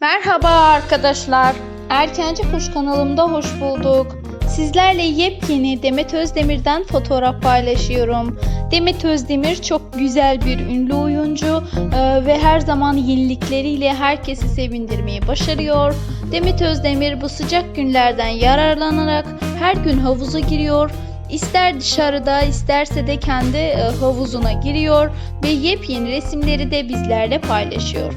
Merhaba arkadaşlar. Erkenci Kuş kanalımda hoş bulduk. Sizlerle yepyeni Demet Özdemir'den fotoğraf paylaşıyorum. Demet Özdemir çok güzel bir ünlü oyuncu e, ve her zaman yenilikleriyle herkesi sevindirmeyi başarıyor. Demet Özdemir bu sıcak günlerden yararlanarak her gün havuza giriyor. İster dışarıda isterse de kendi e, havuzuna giriyor ve yepyeni resimleri de bizlerle paylaşıyor.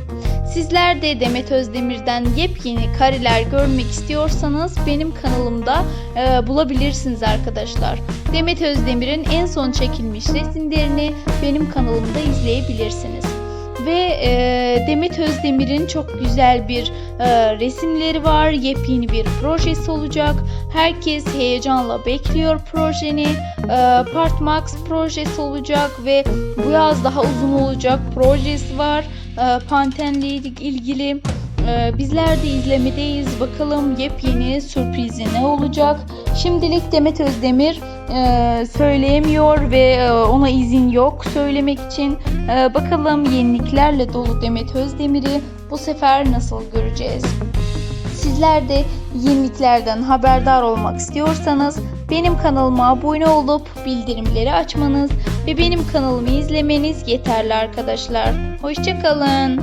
Sizler de Demet Özdemir'den yepyeni kareler görmek istiyorsanız benim kanalımda e, bulabilirsiniz arkadaşlar. Demet Özdemir'in en son çekilmiş resimlerini benim kanalımda izleyebilirsiniz. Ve e, Demet Özdemir'in çok güzel bir e, resimleri var. Yepyeni bir projesi olacak. Herkes heyecanla bekliyor projeni. E, Part Max projesi olacak ve bu yaz daha uzun olacak projesi var. E, Panten'le ilgili e, bizler de izlemedeyiz. Bakalım yepyeni sürprizi ne olacak? Şimdilik Demet Özdemir e, söyleyemiyor ve e, ona izin yok söylemek için. E, bakalım yeniliklerle dolu Demet Özdemir'i bu sefer nasıl göreceğiz? Sizler de yeniliklerden haberdar olmak istiyorsanız benim kanalıma abone olup bildirimleri açmanız ve benim kanalımı izlemeniz yeterli arkadaşlar. Hoşçakalın.